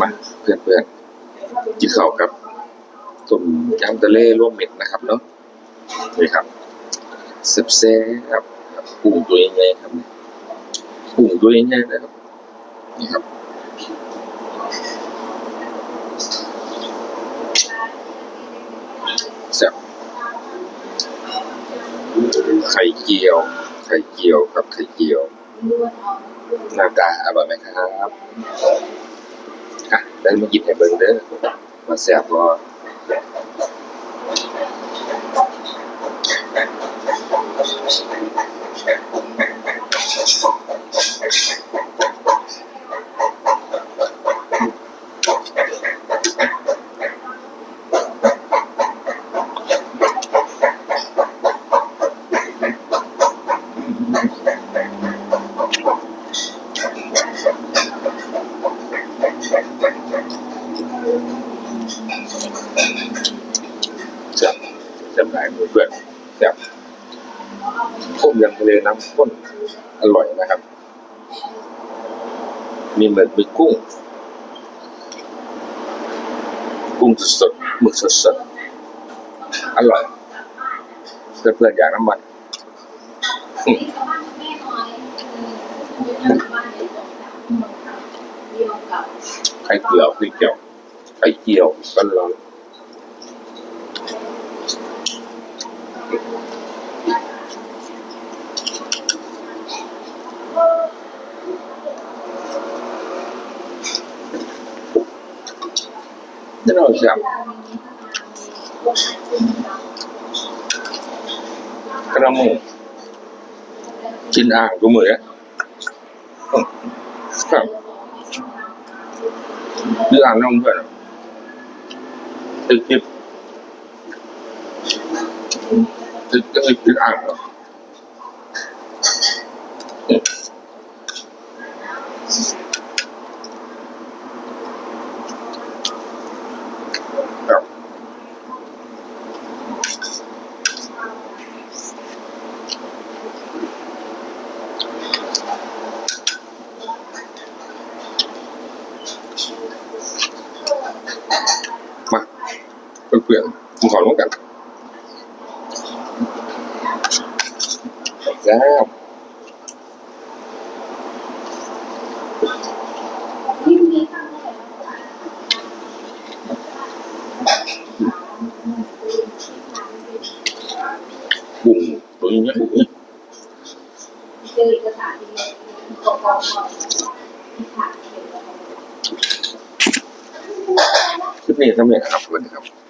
มาเพื่อนเพื่อนกินข้าวครับต้มยำทะเลร่วมเม็ดนะครับเนาะนี่ครับแซ่บแซ่บครับกุ้งตัวใหญ่ครับกุ้งตัวใหญ่นะครับนี่ครับแซ่บไข่เจียว ไข่เจียวครับไข่เจียวหน้าตาอร่อยไหมครับ อะได้มาหยิบให้เบิ่งเด้อมาแซ่บบ่ ลายมือเพื่อนแซ่บต้มยำทะเลน้ำข้นอร่อยนะครับ มีหมึกมีกุ้ง กุ้งสดๆหมึกสดๆอร่อยเพื่อนๆอยากน้ำมันอืมไข่เจียวไข่เจียวไข่เจียวร้อนๆ นี่เราแซ่บกระมุงกินอ่างกู มือเนี่ยอืมครับ แล้วบุ่งตัวนี้เนี่ยบุ่งเนี่ยคลิปนี้ทำเองนะครับสวัสดีครับ